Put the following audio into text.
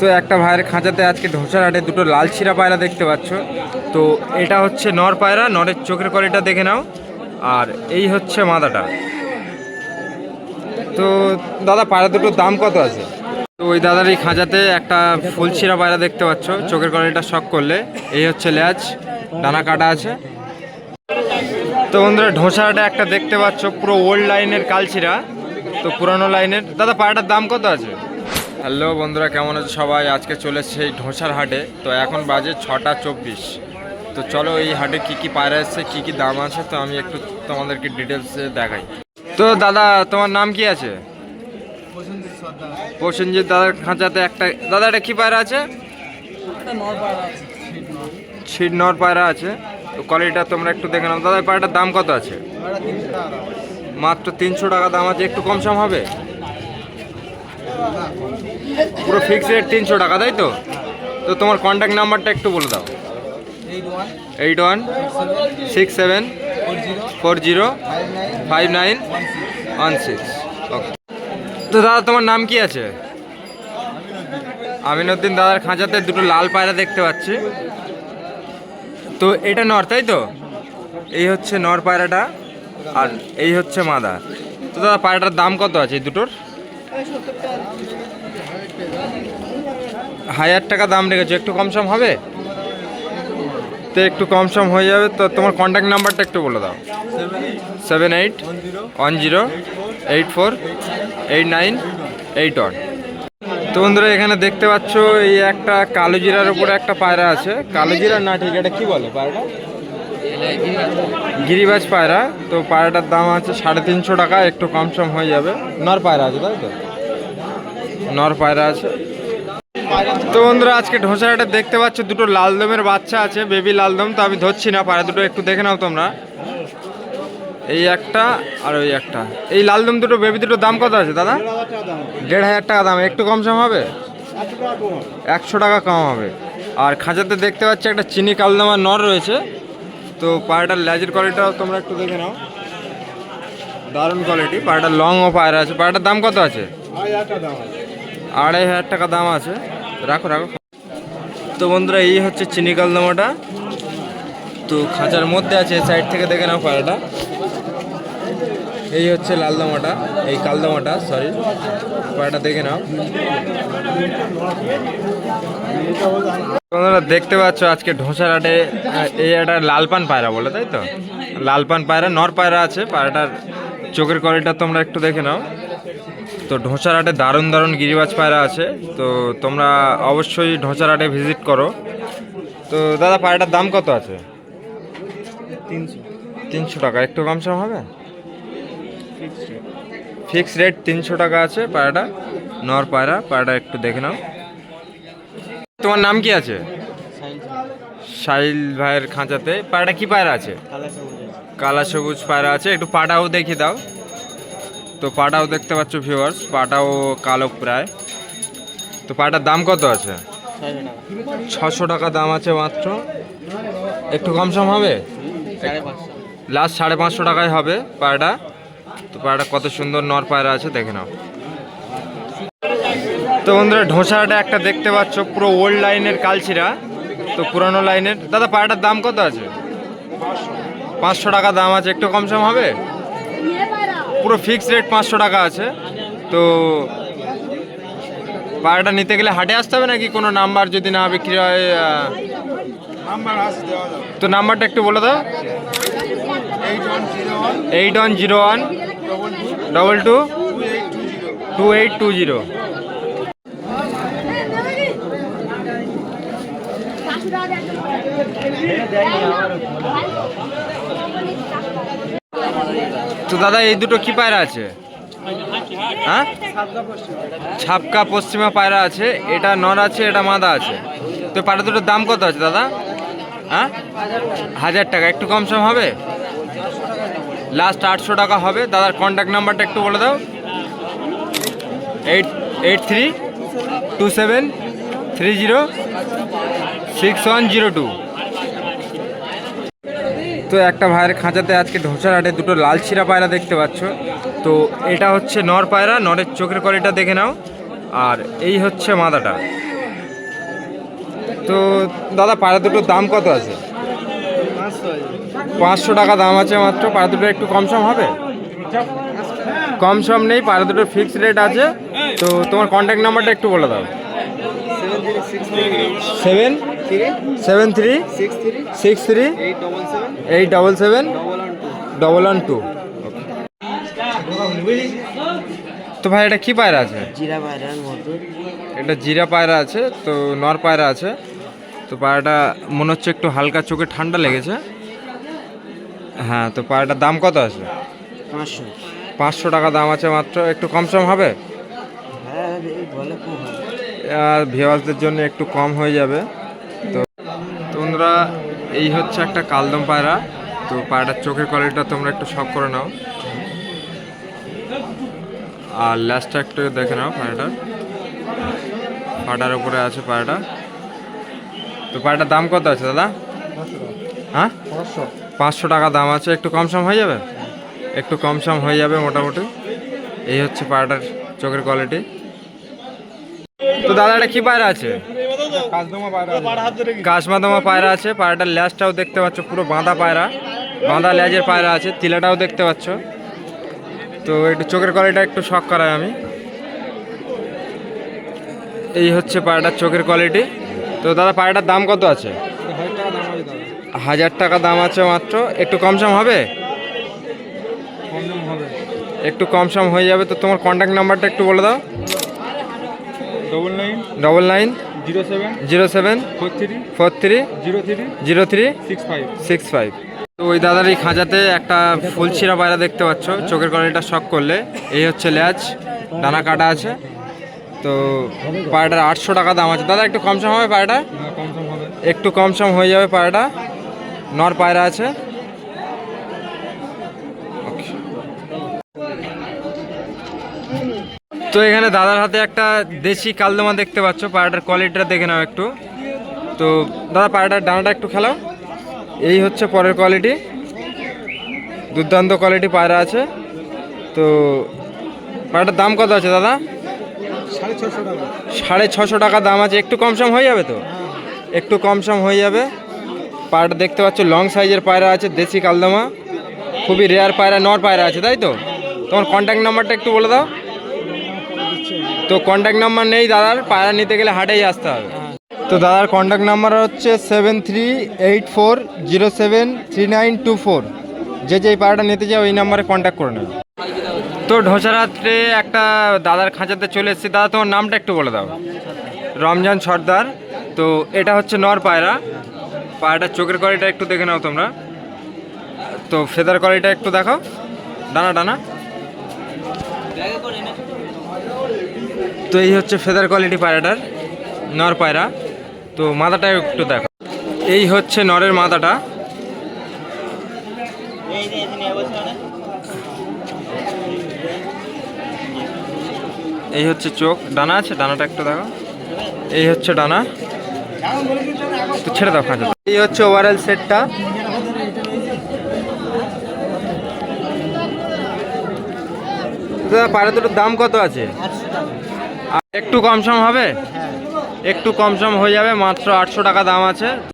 তো একটা ভাইয়ের খাঁচাতে আজকে ঢোসার হাটে দুটো লাল ছিঁড়া পায়রা দেখতে পাচ্ছ। তো এটা হচ্ছে নর পায়রা, নরের চোখের কলিটা দেখে নাও। আর এই হচ্ছে মাদাটা। তো দাদা, পায়রা দুটোর দাম কত আছে? তো ওই দাদার এই খাঁচাতে একটা ফুল ছিঁড়া পায়রা দেখতে পাচ্ছ। চোখের কলিটা শখ করলে। এই হচ্ছে ল্যাচ ডানা কাটা আছে। তো বন্ধুরা ঢোসাটা একটা দেখতে পাচ্ছ, পুরো ওল্ড লাইনের কালচিরা তো পুরানো লাইনের দাদা, পায়রাটার দাম কত আছে? হ্যালো বন্ধুরা কেমন আছে সবাই? আজকে চলে সেই ঢোসার হাটে। তো এখন বাজে ছটা চব্বিশ। তো চলো এই হাটে কি কি পায়রা এসছে কি কি দাম আছে তো আমি একটু তোমাদেরকে ডিটেলসে দেখাই। তো দাদা তোমার নাম কি আছে? প্রসেনজিৎ দাদার খাঁচাতে একটা দাদা এটা কি পায়রা আছে? ছিট নর। পায়রা আছে। তো কোয়ালিটিটা তোমরা একটু দেখে নাও। দাদা পায়রাটার দাম কত আছে? মাত্র তিনশো টাকা দাম আছে একটু কম সম হবে? পুরো ফিক্স রেট তিনশো টাকা, তাই তো? তো তোমার কন্ট্যাক্ট নাম্বারটা একটু বলে দাও। Eight one six seven four zero five nine one six okay তো দাদা, তোমার নাম কি আছে? আমিনুদ্দিন দাদার খাঁচাতে দুটো লাল পায়রা দেখতে পাচ্ছি। তো এটা নর, তাই তো? এই হচ্ছে নর পায়রাটা আর এই হচ্ছে মাদা তো দাদা, পায়রাটার দাম কত আছে এই দুটোর? হাজার টাকা দাম রেখেছো, একটু কম সম হবে? তো একটু কম সম হয়ে যাবে, তো তোমার কন্ট্যাক্ট নাম্বারটা একটু বলে দাও। Seven eight one zero eight four eight nine eight one তো বন্ধুরা, এখানে দেখতে পাচ্ছ, এই একটা কালো জিরার উপরে একটা পায়রা আছে। কালো জিরা? না, ঠিক, এটা কি বলে পায়রাটা? গিরিবাজ পায়রা। তো পায়রাটার দাম আছে সাড়ে তিনশো টাকা, একটু কম সম হয়ে যাবে। নর পায়রা আছে, তাই তো? নর পায়রা আছে। তো বন্ধুরা, আজকে ঢোসাটা দেখতে পাচ্ছ, দুটো লালদমের বাচ্চা আছে, বেবি লালদম তো আমি ধরছি না পায়রা দুটো একটু দেখে নাও তোমরা। এই একটা আর ওই একটা। এই লালদম দুটো, বেবি দুটো দাম কত আছে, দাদা? দেড় হাজার টাকা দাম, একটু কম সম হবে? একশো টাকা কম হবে। আর খাঁচাতে দেখতে পাচ্ছি, একটা চিনি কালদামার নর রয়েছে। তো পায়রাটার লেজের কোয়ালিটিটাও তোমরা একটু দেখে নাও। দারুণ কোয়ালিটি পায়রাটার লং ও পায়রা আছে। পায়রাটার দাম কত আছে? আড়াই হাজার টাকা দাম আছে। রাখো রাখো। তো বন্ধুরা এই হচ্ছে চিনি কালদামাটা তো খাঁচার মধ্যে আছে সাইড থেকে দেখে নাও পায়রাটা এই হচ্ছে লালদামাটা এই কালদামাটা সরি পায়রাটা দেখে নাও। তোমরা দেখতে পাচ্ছ আজকে ঢোসার আহ, এই একটা লালপান পায়রা বলে তাই তো? লালপান পায়রা নর পায়রা আছে পায়রাটার চোখের কোয়ালিটা তোমরা একটু দেখে নাও। তো ঢোসার হাটে দারুণ দারুণ গিরিবাজ পায়রা আছে। তো তোমরা অবশ্যই ঢোসার হাটে ভিজিট করো। তো দাদা পায়রাটার দাম কত আছে? তিনশো। তিনশো টাকা। একটু কম সম হবে? ফিক্স রেট তিনশো টাকা আছে পায়রাটা। নর পায়রা পায়রাটা একটু দেখে নাও। তোমার নাম কি আছে? সাহিল ভাইয়ের খাঁচাতে। পায়রাটা কি পায়রা আছে? কালা সবুজ পায়রা আছে। একটু পাটাও দেখিয়ে দাও। তো পাটাও দেখতে পাচ্ছ ভিউয়ার্স পাটাও কালো প্রায়। তো পাটার দাম কত আছে? ছশো টাকা দাম আছে মাত্র। একটু কম সম হবে? লাস্ট সাড়ে পাঁচশো টাকায় হবে পায়রাটা তো পায়রাটা কত সুন্দর নর পায়রা আছে, দেখে নাও। তো বন্ধুরা, ঢোসাটা একটা দেখতে পাচ্ছ, পুরো ওল্ড লাইনের কালচিরা, তো পুরানো লাইনের দাদা পায়রাটার দাম কত আছে? পাঁচশো টাকা দাম আছে, একটু কম সম হবে? পুরো ফিক্স রেট পাঁচশো টাকা আছে। তো পায়রাটা নিতে গেলে হাটে আসতে হবে নাকি? কোনো নাম্বার যদি না বিক্রি হয় তো নাম্বারটা একটু বলে দাও। Eight one zero one eight one zero one double two double two two eight two zero two eight two zero তো দাদা, এই দুটো কি পায়রা আছে? হ্যাঁ? ছাপকা পশ্চিমা পায়রা আছে, এটা নর আছে, এটা মাদা আছে। তো পায়রা দুটোর দাম কত আছে দাদা? হ্যাঁ? হাজার টাকা, একটু কম সম হবে? লাস্ট আটশো টাকা হবে। দাদার কন্ট্যাক্ট নাম্বারটা একটু বলে দাও। Eight eight three two seven three zero six one zero two তো একটা ভাইয়ের খাঁচাতে আজকে ঢোসার হাটে দুটো লাল ছিঁড়া পায়রা দেখতে পাচ্ছ। তো এটা হচ্ছে নর পায়রা নরের চোখের কলিটা দেখে নাও। আর এই হচ্ছে মাদাটা। তো দাদা পায়রা দুটোর দাম কত আছে? পাঁচশো টাকা দাম আছে মাত্র। পায়রা দুটো একটু কম সম হবে? কম সম নেই পায়রা দুটোর ফিক্সড রেট আছে। তো তোমার কন্ট্যাক্ট নাম্বারটা একটু বলে দাও। Seven seven three six three eight double seven double one two তো ভাই এটা কি পায়রা আছে? জিরা মতো এটা জিরা পায়রা আছে তো নর পায়রা আছে। তো পায়রাটা মনে হচ্ছে একটু হালকা চোখে ঠান্ডা লেগেছে। হ্যাঁ তো পায়রাটার দাম কত আছে? পাঁচশো। পাঁচশো টাকা দাম আছে মাত্র একটু কম সম হবে? হ্যাঁ ভিওয়ার্সদের জন্য একটু কম হয়ে যাবে। তোমরা এই হচ্ছে একটা কালদম পায়রা। তো পায়রাটার চোখের কোয়ালিটিটা তোমরা একটু শখ করে নাও। আর ল্যাসটা একটু দেখে নাও পায়রাটার ফাটার উপরে আছে পায়রাটা। তো পায়রাটার দাম কত আছে দাদা? হ্যাঁ? পাঁচশো টাকা দাম আছে। একটু কম সম হয়ে যাবে? একটু কম সম হয়ে যাবে মোটামুটি। এই হচ্ছে পায়রাটার চোখের কোয়ালিটি তো দাদা, এটা কি পায়রা আছে? কাশমাদমা পায়রা আছে। পায়রাটার ল্যাজটাও দেখতে পাচ্ছ পুরো বাঁধা পায়রা। বাঁধা ল্যাজের পায়রা আছে তিলাটাও দেখতে পাচ্ছ। তো একটু চোখের কোয়ালিটিটা একটু শখ করাই আমি। এই হচ্ছে পায়রাটার চোখের কোয়ালিটি তো দাদা পায়রাটার দাম কত আছে? হাজার টাকা দাম আছে মাত্র। একটু কম সম হবে? একটু কম সম হয়ে যাবে তো তোমার কন্ট্যাক্ট নাম্বারটা একটু বলে দাও। Double nine double nine zero seven zero seven four three four three zero three zero three six five six five. তো ওই দাদার এই খাঁচাতে একটা ফুল ছিঁড়া পায়রা দেখতে পাচ্ছ চোখের কোয়ালিটিটা শখ করলে। এই হচ্ছে ল্যাচ ডানা কাটা আছে। তো পায়রাটার আটশো টাকা দাম আছে। দাদা একটু কম সম হবে পায়রাটা একটু কম সম হয়ে যাবে পায়রাটা। নর পায়রা আছে। তো এখানে দাদার হাতে একটা দেশি কালদমা দেখতে পাচ্ছ পায়রাটার কোয়ালিটিটা দেখে নাও একটু। তো দাদা পায়রাটার ডানাটা একটু খেলাও। এই হচ্ছে পরের কোয়ালিটি। দুর্দান্ত কোয়ালিটি পায়রা আছে। তো পায়রাটার দাম কত আছে দাদা? সাড়ে ছশো টাকা দাম আছে। একটু কম সম হয়ে যাবে তো? একটু কম সম হয়ে যাবে। পায়রাটা দেখতে পাচ্ছ, লং সাইজের পায়রা আছে, দেশি কালদমা। খুবই রেয়ার পায়রা নর পায়রা আছে, তাই তো? তোমার কন্ট্যাক্ট নাম্বারটা একটু বলে দাও। তো কন্ট্যাক্ট নাম্বার নেই দাদার পায়রা নিতে গেলে হাটেই আসতে হবে। তো দাদার কন্ট্যাক্ট নাম্বার হচ্ছে seven three eight four zero seven three nine two four যে যে পায়রাটা নিতে চাও ওই নাম্বারে কন্ট্যাক্ট করে নেবে। তো ঢোসারাত্রে একটা দাদার খাঁচাতে চলে এসেছি। দাদা তোমার নামটা একটু বলে দাও। রমজান সর্দার। তো এটা হচ্ছে নর পায়রা। পায়রাটার চোখের কোয়ালিটা একটু দেখে নাও তোমরা। তো ফেদার কোয়ালিটা একটু দেখো ডানা ডানা তো এই হচ্ছে ফেদার কোয়ালিটি পায়রাটার নর পায়রা। তো মাথাটা একটু দেখো। এই হচ্ছে নরের মাথাটা। এই হচ্ছে চোখ। ডানা আছে? ডানাটা একটু দেখো। এই হচ্ছে ডানা। তো ছেড়ে দাও খাঁচা এই হচ্ছে ওভারঅল সেটটা দাদা, পায়রা দুটোর দাম কত আছে? একটু কম সম হবে? একটু কম সম হয়ে যাবে মাত্র আটশো টাকা দাম আছে।